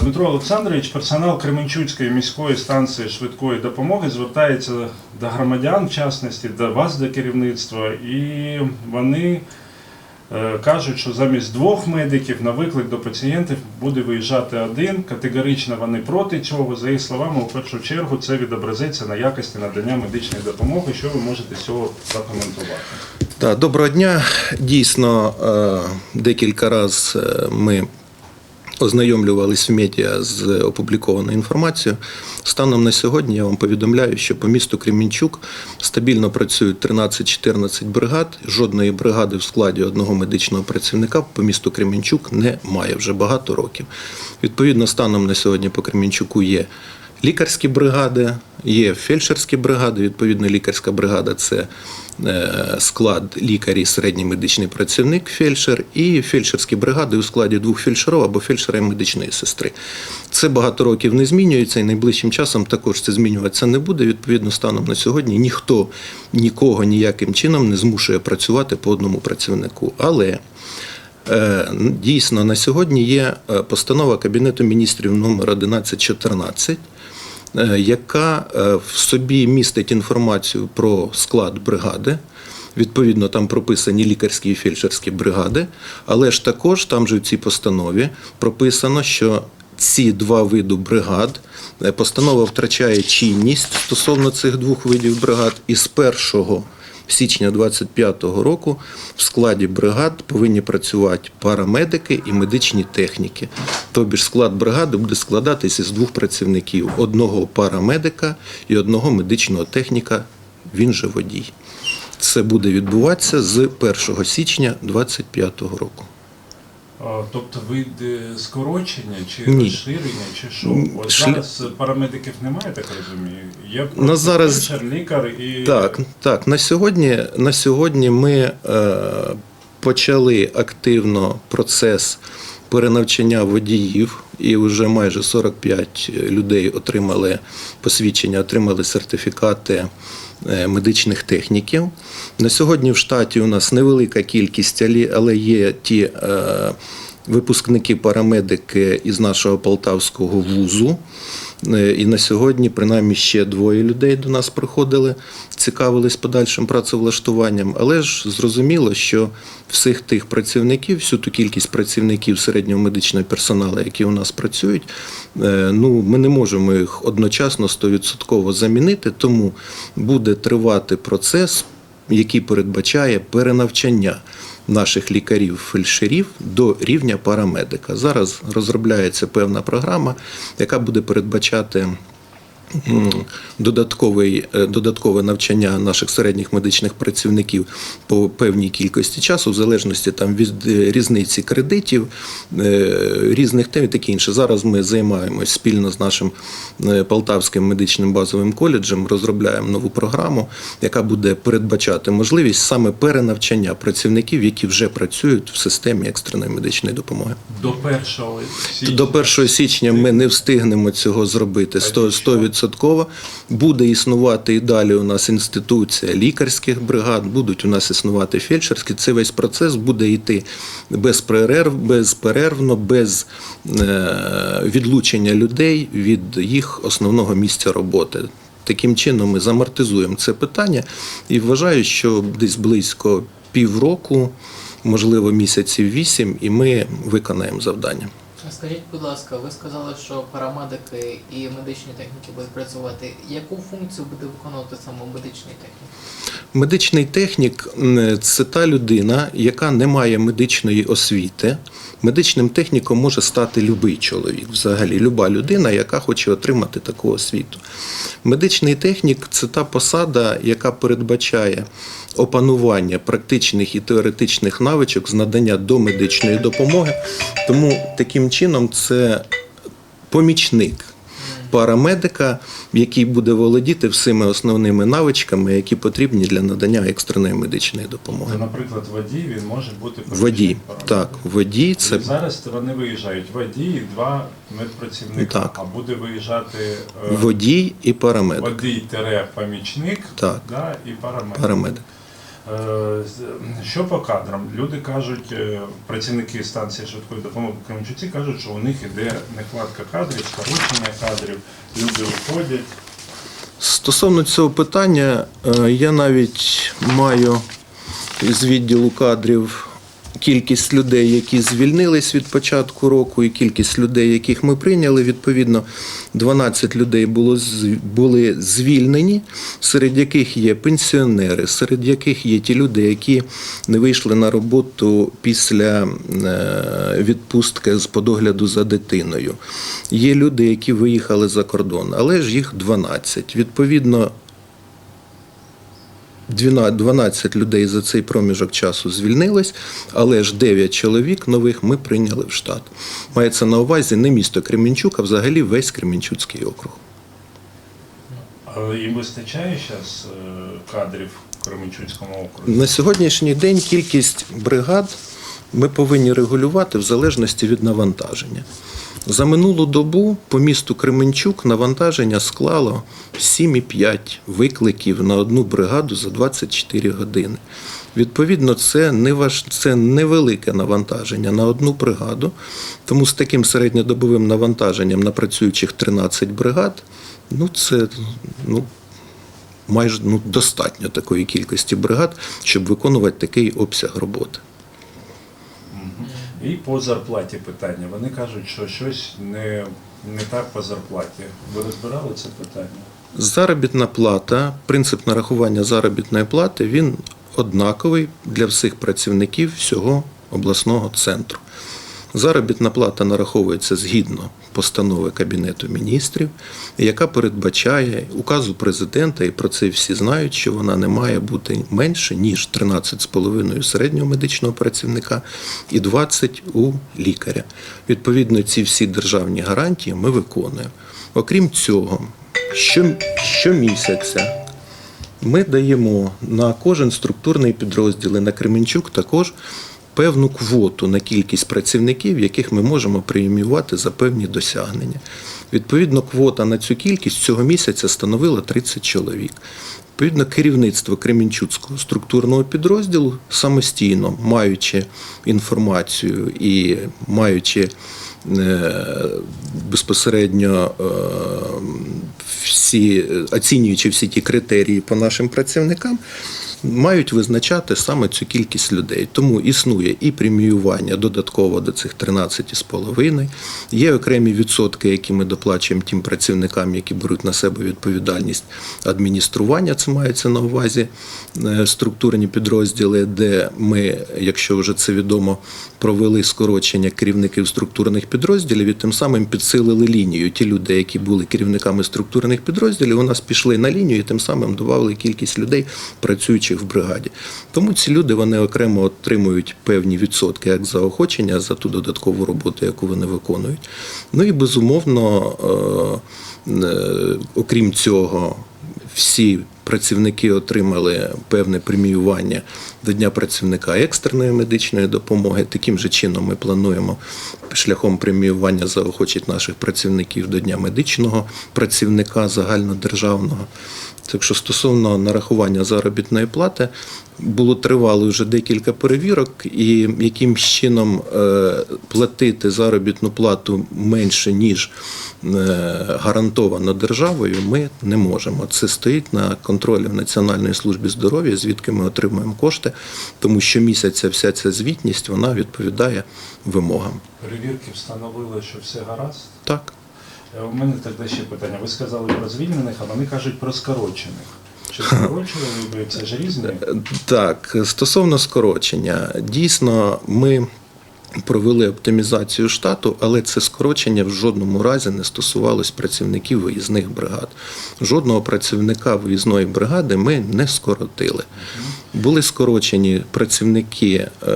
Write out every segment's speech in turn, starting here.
Дмитро Олександрович, персонал Кременчуцької міської станції швидкої допомоги звертається до громадян, в частності до вас, до керівництва, і вони е, кажуть, що замість двох медиків на виклик до пацієнтів буде виїжджати один. Категорично вони проти цього. За їх словами, у першу чергу це відобразиться на якості надання медичної допомоги. Що ви можете з цього прокоментувати? Так, доброго дня. Дійсно, е, декілька разів ми ознайомлювалися в медіа з опублікованою інформацією. Станом на сьогодні я вам повідомляю, що по місту Кремінчук стабільно працюють 13-14 бригад. Жодної бригади в складі одного медичного працівника по місту Кремінчук немає вже багато років. Відповідно, станом на сьогодні по Кремінчуку є лікарські бригади, є фельдшерські бригади. Відповідно, лікарська бригада це е, склад лікар і середній медичний працівник, фельдшер, і фельдшерські бригади у складі двох фельдшерів або фельдшера і медичної сестри. Це багато років не змінюється, і найближчим часом також це змінюватися не буде. Відповідно, станом на сьогодні ніхто нікого ніяким чином не змушує працювати по одному працівнику. Але Е, Дійсно, на сьогодні є е, постанова Кабінету міністрів номер 1114, е, яка е, в собі містить інформацію про склад бригади. Відповідно, там прописані лікарські і фельдшерські бригади, але ж також там же в цій постанові прописано, що ці два види бригад е, постанова втрачає чинність стосовно цих двох видів бригад, і з 1 січня 25-го року в складі бригад повинні працювати парамедики і медичні техніки. Тобі ж склад бригади буде складатися з двох працівників: одного парамедика і одного медичного техніка, він же водій. Це буде відбуватися з 1 січня 25-го року. Тобто вид скорочення чи Ні. розширення, чи що? От Шлі- зараз парамедиків немає, так розумію. Є просто зараз- фельдшер, лікар і Так, так. На сьогодні, на сьогодні ми е, почали активно процес перенавчання водіїв, і вже майже 45 людей отримали посвідчення, отримали сертифікати е, медичних техніків. На сьогодні в штаті у нас невелика кількість, але- є ті. Випускники парамедики із нашого полтавського вузу. Е, І на сьогодні, принаймні, ще двоє людей до нас приходили, цікавились подальшим працевлаштуванням. Але ж зрозуміло, що всіх тих працівників, всю ту кількість працівників середнього медичного персоналу, які у нас працюють, е, ну ми не можемо їх одночасно 100% замінити, тому буде тривати процес, який передбачає перенавчання наших лікарів-фельдшерів до рівня парамедика. Зараз розробляється певна програма, яка буде передбачати. Додатковий, е, додаткове навчання наших середніх медичних працівників по певній кількості часу, в залежності там від е, різниці кредитів, е, різних тем і таке інше. Зараз ми займаємось спільно з нашим Полтавським медичним базовим коледжем, розробляємо нову програму, яка буде передбачати можливість саме перенавчання працівників, які вже працюють в системі екстреної медичної допомоги. до першого січня. До 1 січня ми не встигнемо цього зробити 100%. 100%. Буде існувати і далі у нас інституція лікарських бригад, будуть у нас існувати фельдшерські. Це весь процес буде йти без перерв, безперервно, без е, відлучення людей від їх основного місця роботи. Таким чином ми замортизуємо це питання і вважаю, що десь близько півроку, можливо, місяців вісім, і ми виконаємо завдання. Скажіть, будь ласка, ви сказали, що парамедики і медичні техніки будуть працювати. Яку функцію буде виконувати саме медичний технік? Медичний технік це та людина, яка не має медичної освіти. Медичним техніком може стати будь-який чоловік, взагалі, люба людина, яка хоче отримати таку освіту. Медичний технік це та посада, яка передбачає опанування практичних і теоретичних навичок з надання домедичної допомоги. Тому таким чином це помічник парамедика, який буде володіти всіми основними навичками, які потрібні для надання екстреної медичної допомоги. Це, наприклад, водій, він може бути Водій, так, водій Це... це Зараз вони виїжджають водій і два медпрацівника, Так. а буде виїжджати е, водій і парамедик. водій-помічник Так. да, і парамедик. Парамедик. Е, Що по кадрам? Люди кажуть, е, працівники станції швидкої допомоги Кременчуці кажуть, що у них іде нехватка кадрів, скорочення кадрів, люди уходять. Стосовно цього питання, е, я навіть маю з відділу кадрів кількість людей, які звільнились від початку року, і кількість людей, яких ми прийняли. Відповідно, 12 людей було були звільнені, серед яких є пенсіонери, серед яких є ті люди, які не вийшли на роботу після е, відпустки з подогляду за дитиною. Є люди, які виїхали за кордон, але ж їх 12. Відповідно, 12 12 людей за цей проміжок часу звільнились, але ж 9 чоловік нових ми прийняли в штат. Мається на увазі не місто Кременчук, а взагалі весь Кременчуцький округ. Але їм вистачає зараз кадрів в Кременчуцькому окрузі? На сьогоднішній день кількість бригад ми повинні регулювати в залежності від навантаження. За минулу добу по місту Кременчук навантаження склало 7,5 викликів на одну бригаду за 24 години. Відповідно, це, не важ... це невелике навантаження на одну бригаду, тому з таким середньодобовим навантаженням на працюючих 13 бригад, ну це ну, майже ну, достатньо такої кількості бригад, щоб виконувати такий обсяг роботи. І по зарплаті питання. Вони кажуть, що щось не, не так по зарплаті. Ви розбирали це питання? Заробітна плата, принцип нарахування заробітної плати, він однаковий для всіх працівників всього обласного центру. Заробітна плата нараховується згідно постанови Кабінету міністрів, яка передбачає указу президента, і про це всі знають, що вона не має бути менше, ніж 13,5 середнього медичного працівника і 20 у лікаря. Відповідно, ці всі державні гарантії ми виконуємо. Окрім цього, що, щомісяця ми даємо на кожен структурний підрозділ і на Кременчук також певну квоту на кількість працівників, яких ми можемо преміювати за певні досягнення. Відповідно, квота на цю кількість цього місяця становила 30 чоловік. Відповідно, керівництво Кременчуцького структурного підрозділу самостійно, маючи інформацію і маючи е, безпосередньо е, всі, оцінюючи всі ті критерії по нашим працівникам, мають визначати саме цю кількість людей. Тому існує і преміювання додатково до цих 13,5. Є окремі відсотки, які ми доплачуємо тим працівникам, які беруть на себе відповідальність адміністрування. Це мається на увазі е, структурні підрозділи, де ми, якщо вже це відомо, провели скорочення керівників структурних підрозділів і тим самим підсилили лінію. Ті люди, які були керівниками структурних підрозділів, у нас пішли на лінію і тим самим додали кількість людей, працюючих в бригаді. Тому ці люди вони окремо отримують певні відсотки як заохочення за ту додаткову роботу, яку вони виконують. Ну і безумовно, е, е, окрім цього, всі працівники отримали певне преміювання до Дня працівника екстреної медичної допомоги. Таким же чином ми плануємо шляхом преміювання заохочити наших працівників до Дня медичного працівника загальнодержавного. Так що стосовно нарахування заробітної плати, було тривало вже декілька перевірок, і яким чином е, платити заробітну плату менше, ніж е, гарантовано державою, ми не можемо. Це стоїть на контролі в Національної служби здоров'я, звідки ми отримуємо кошти, тому що місяця вся ця звітність вона відповідає вимогам. Перевірки встановили, що все гаразд. Так. Е, У мене тоді ще питання. Ви сказали про звільнених, а вони кажуть про скорочених. Чи скорочували ви? Це ж різні? Так, стосовно скорочення, дійсно, ми провели оптимізацію штату, але це скорочення в жодному разі не стосувалось працівників виїзних бригад. Жодного працівника виїзної бригади ми не скоротили. Були скорочені працівники е,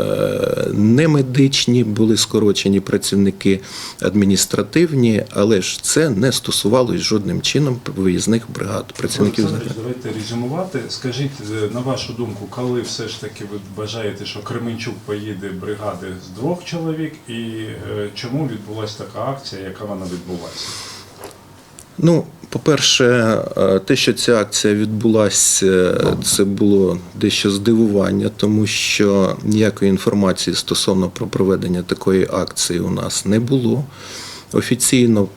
немедичні, були скорочені працівники адміністративні, але ж це не стосувалось жодним чином виїзних бригад. Працівників Олександр, давайте резюмувати. Скажіть, е, на вашу думку, коли все ж таки ви вважаєте, що Кременчук поїде бригади з двох чоловік, і е, чому відбулася така акція, яка вона відбулася? Ну, по-перше, е, те, що ця акція відбулася, це було дещо здивування, тому що ніякої інформації стосовно про проведення такої акції у нас не було. Офіційно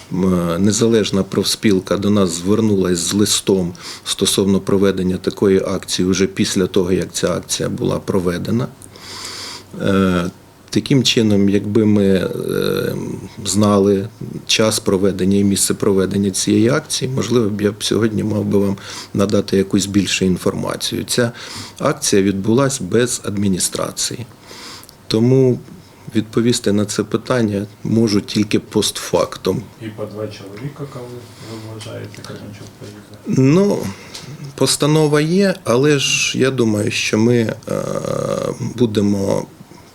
незалежна профспілка до нас звернулася з листом стосовно проведення такої акції вже після того, як ця акція була проведена. Таким чином, якби ми е, знали час проведення і місце проведення цієї акції, можливо, б я б сьогодні мав би вам надати якусь більшу інформацію. Ця акція відбулася без адміністрації. Тому відповісти на це питання можу тільки постфактум. І по два чоловіка, коли ви вважаєте, Кременчук поїде. Ну, постанова є, але ж я думаю, що ми е, будемо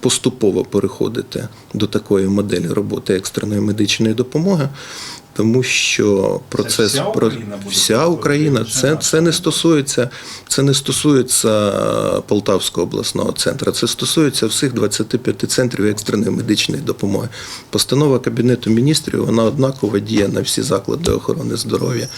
поступово переходити до такої моделі роботи екстреної медичної допомоги. Тому що процес вся про Україна буде вся Україна це, це не стосується, це не стосується е, Полтавського обласного центру, це стосується всіх 25 центрів екстреної медичної допомоги. Постанова Кабінету міністрів вона однаково діє на всі заклади охорони здоров'я.